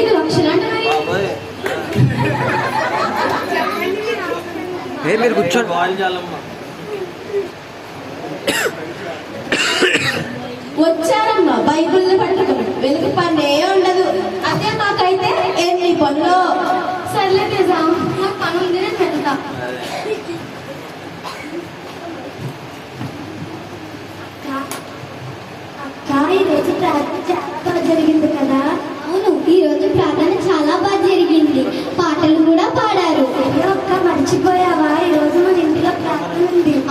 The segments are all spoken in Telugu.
ఐదు లక్షలు అంట మరి? ఏ కూర్చోండి. వచ్చారమ్మా బైబిల్ పట్టుకుని వెనుక పనే ఉండదు. అదే మాకైతే ఎన్ని పనులు? సర్లే నిజా నాకు పని ఉంది నేను వెళ్తా. ఈ రోజు ప్రార్థన జరిగింది కదా అవును ఈ రోజు ప్రార్థన చాలా బాగా జరిగింది పాటలు కూడా పాడారు అయ్యో అక్క మర్చిపోయావా ఈ రోజు మన ఇంటిలో ప్రార్థన ఉంది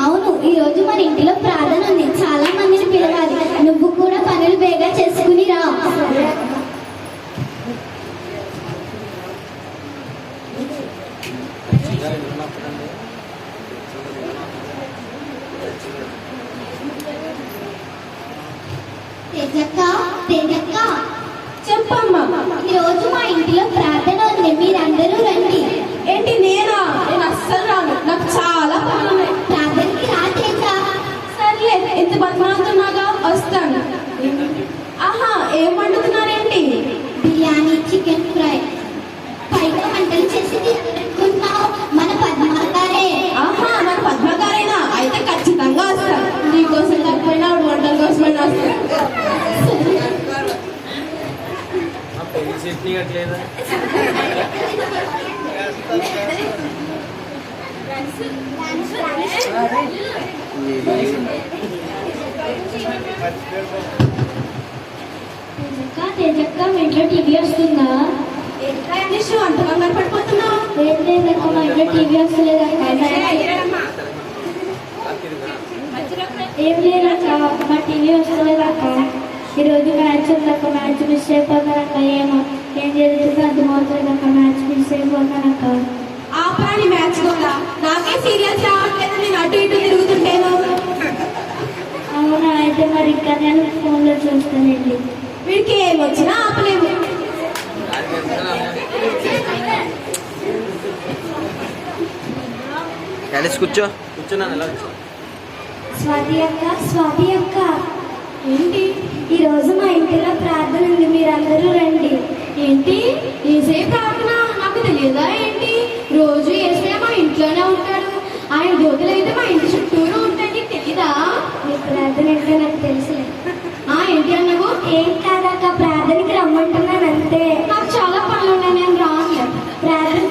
అవును ఈ రోజు మన ఇంటిలో ప్రార్థన ఉంది. చాలా మందిని పిలవాలి. నువ్వు కూడా పనులు బేగా చేసుకుని రా. తేజక్క తేజక్క. చెప్పమ్మా ఈ రోజు మా ఇంటిలో ఏం వండుతున్నారేంటి? Biryani chicken fry. పైగా వంటలు చేసింది అనుకుంటున్నావు మన పద్మగారే. ఆహా మన పద్మగారేనా? అయితే ఖచ్చితంగా వస్తాను నీకోసం కాకపోయినా ఆవిడ వంటల కోసమైనా వస్తాను ఆ పెళ్ళి తేజక్క మీ ఇంట్లో టీవీ వస్తుందా? నిషు అంత కంగారు పడిపోతున్నావు. లేదు లేదక్క మా ఇంట్లో టీవీ వస్తలేదక్క ఏం లేదక్క మా టీవీ వస్తలేదక్క ఈరోజు మ్యాచ్ ఉందక్క మ్యాచ్ మిస్ అయిపోతానక్క ఏమో. ఏం జరుగుతుందో అర్థమవుతుంది అక్క మ్యాచ్ మిస్ అయిపోతానక్క ఆ ప్రాణి మ్యాచ్ కూడా. నాకే సీరియల్స్ రావట్లేదు నేను అటు ఇటు తిరుగుతుంటేను. అవునా? అయితే మరి ఇంకా నేను ఫోన్లో చూస్తానండి. వీడికి ఏం వచ్చినా ఆపలేము. కలిసి కూర్చో. కూర్చున్నాను ఎలా కూర్చో. స్వాతి అక్క స్వాతి అక్క. ఏంటి? ఈరోజు మా ఇంటిలో ప్రార్థన ఉంది మీరందరూ రండి. ఏంటి? ఏసే ప్రార్థన? నాకు తెలియదా ఏంటి? రోజు ఏసే మా ఇంట్లోనే ఉంటాడు. ఆయన జ్యోతులు అయితే మా ఇంటి చుట్టూరు ఉంటాయి తెలీదా? మీ ప్రార్థన ఏంటో నాకు అన్నావు ఏం కాదక్క ప్రార్థనకి రమ్మంటున్నాను అంతే. నాకు చాలా పనులు ఉన్నాయి నేను రాను. ప్రార్థన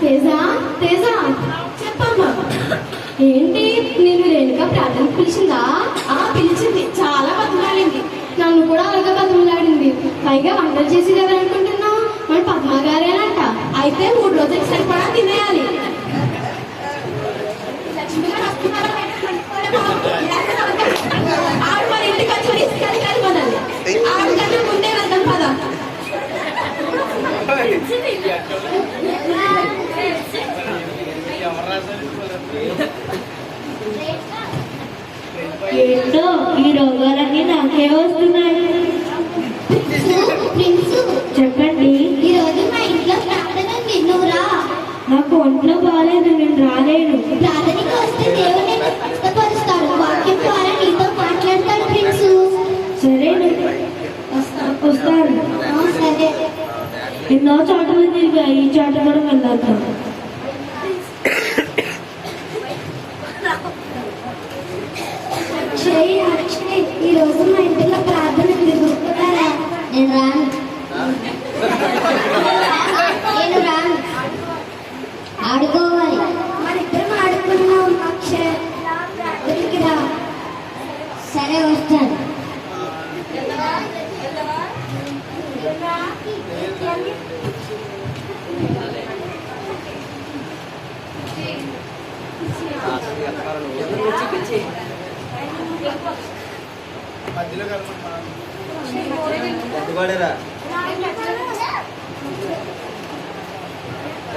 తేజ తేజ చెప్పమ్మా. ఏంటి నేను రేణుక ప్రార్థన పిలిచిందా? ఆ పిలిచింది. చాలా బతిమాలింది నన్ను కూడా అలాగే బతిమలాడింది. పైగా వంటలు చేసేది ఎవరు అనుకుంటున్నావు? మన పద్మ గారేనంట అయితే మూడు రోజులకి సరిపడా తినేయాలి మన ఇంటికి వచ్చి ముందే పదా ఏంటో ఈ రోగాలన్నీ నాకే వస్తున్నాయి ఎన్నో చోట్ల తిరిగా ఈ చోట కూడా వెళ్ళొద్దాం. ఈ రోజు మా ఇంటిలో ప్రార్థన నేను రాను. నేను రాను. ఆడుకోవాలి. మన ఇద్దరం ఆడుకున్నాం అక్షయ్ సరే వస్తాను. గడ్డివాడేరా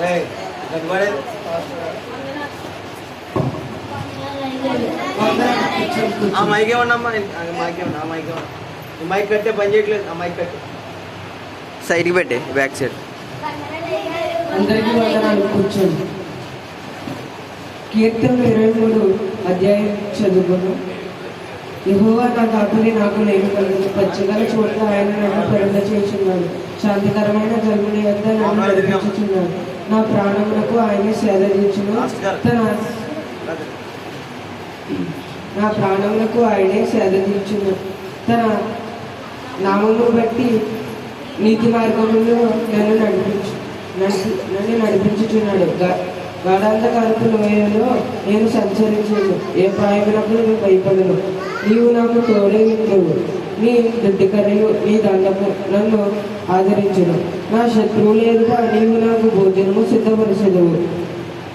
ఏయ్, గడ్డివాడే ఆ మైక్ ఏమన్నమ్మా ఆ మైక్ ఏమన్నా ఆ మైక్ ఏమన్నా ఈ మైక్ కట్టే పని చేయట్లేదు ఆ మైక్ కట్టే సైడ్కి పెట్టే బ్యాక్ సైడ్. అందరికీ వందనాలు కూర్చోండి. కీర్తన ఇరవై మూడు అధ్యాయం చదువుకున్నాం యెహోవా నా కాపురి నాకు లేని కలదు పచ్చగల చోట్ల ఆయన నన్ను పెరగ చేస్తున్నాడు శాంతికరమైన జన్ముని యొద్ద నన్ను నడిపించుచున్నాడు. నా ప్రాణములకు ఆయన సేదరించును తన నా ప్రాణములకు ఆయనే సేదరించును తన నామమును బట్టి నీతి మార్గంలో నన్ను నడిపించు నన్ను నడిపించుచున్నాడు. గాఢాంధకారపు లోయలో నేను సంచరించను. ఏ ప్రాయమునకు నేను భయపడను. నీవు నాకు తోడే వింటువు నీ దుడ్డికర్రలు నీ దండము నన్ను ఆదరించును. నా శత్రువులు ఎదుట నీవు నాకు భోజనము సిద్ధపరచదువు.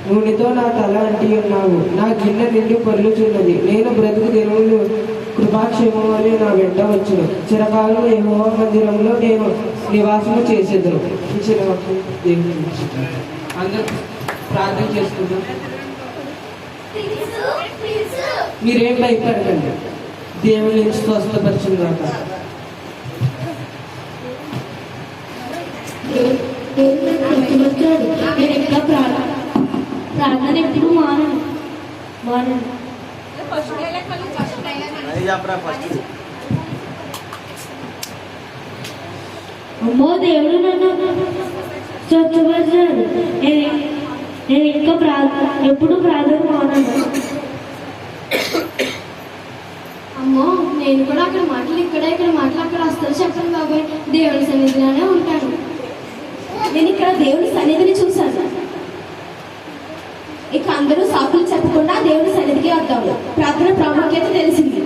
నూనెతో నా తల అంటి ఉన్నావు. నా గిన్నె నిండి పొర్లుచున్నది. నేను బ్రతుకు దినములు కృపాక్షేమం వలె నా వెంట వచ్చును. చిరకాలం యహోవ మందిరంలో నేను నివాసము చేసేదను. అందరూ ప్రార్థన చేసుకుంటాం మీరేం భయపడకండి. దేవుని నుంచి స్వస్థపరిచిన. నేను ఇంకా ప్రార్థన ప్రార్థన ఎప్పుడు మానను. మానను. అమ్మో దేవుడు నన్ను స్వచ్ఛపరిచాడు నేను ఇంకా ప్రార్థన ఎప్పుడు ప్రార్థన మానను అమ్మో నేను కూడా అక్కడ మాటలు ఇక్కడ ఇక్కడ మాటలు అక్కడ వస్తారు చెప్పండి బాబాయ్. దేవుని సన్నిధిలోనే ఉంటాను. నేను ఇక్కడ దేవుని సన్నిధిని చూశాను. ఇక అందరూ సాకులు చెప్పకుండా దేవుని సన్నిధికి వద్దాము. ప్రార్థన ప్రాముఖ్యత తెలిసింది.